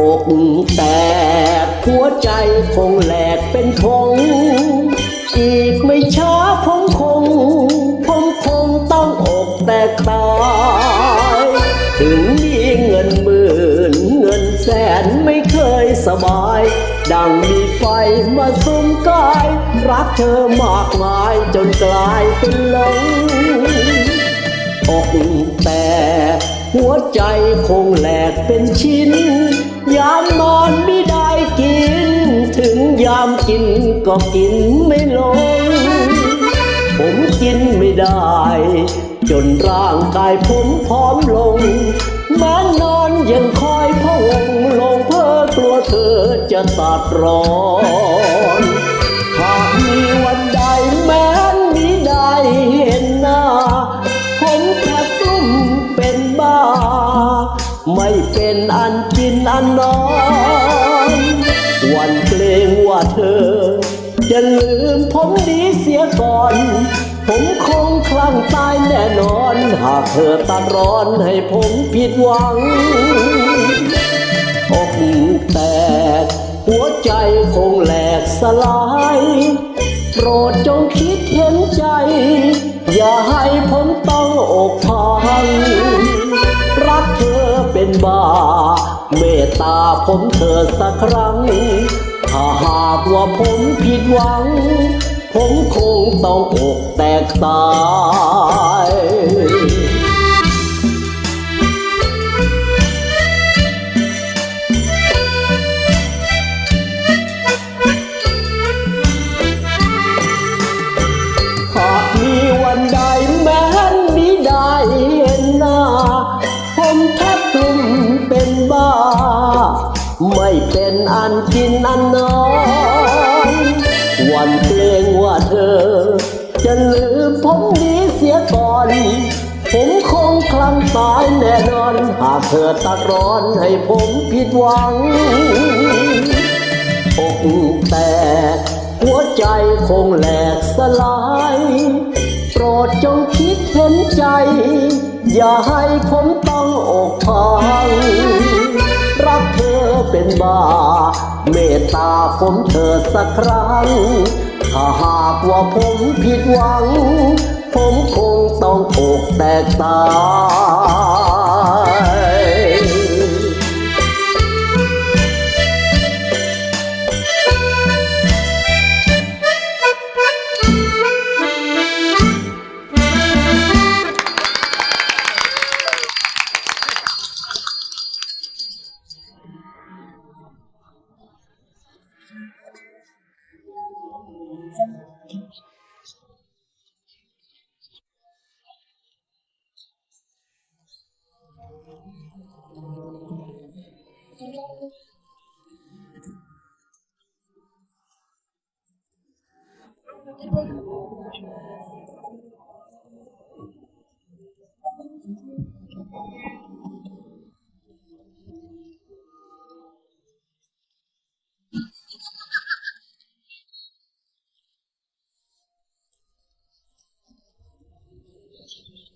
อกแตกหัวใจคงแหลกเป็นพงอีกไม่ช้าผมคง ผมคงต้องอกแตกตายถึงมีเงินหมื่นเงินแสนไม่เคยสบาย ดังมีไฟมาสุมกาย รักเธอมากมายจนกลายเป็นลงอกแต่ หัวใจคงแหลกเป็นชิ้น ยามนอนไม่ได้กิน ถึงยามกินก็กินไม่ลง ผมกินไม่ได้ จนร่างกายผมพร้อมลงแม้นอนยังคอยพะวงลงเพื่อกลัวเธอจะตัดร้อน เป็นอันกินอันนอนวันเกรงว่าเธอ จะลืมผมดีเสียก่อน ผมคงคลั่งตายแน่นอน หากเธอตัดร้อนให้ผมผิดหวังอกแตก หัวใจคงแหลกสลายโปรดจงคิดเห็นใจ อย่าให้ผมต้องอกพัง บ้า เมตตาผมเธอสักครั้ง ถ้าหากว่าผมผิดหวัง ผมคงต้องอกแตกตาย ไม่เป็นอันกินอันนอนหวันเกรงว่าเธอ จะลืมผมนี้เสียก่อน ผมคงคลั่งตายแน่นอน หากเธอตัดร้อนให้ผมผิดหวังอกแตกหัวใจคงแหลกสลายโปรดจงคิดเห็นใจ อย่าให้ผมต้องอกพัง รักเธอเป็นบ้า เมตตาผมเธอสักครั้ง ถ้าหากว่าผมผิดหวัง ผมคงต้องอกแตกตาย 在。institution.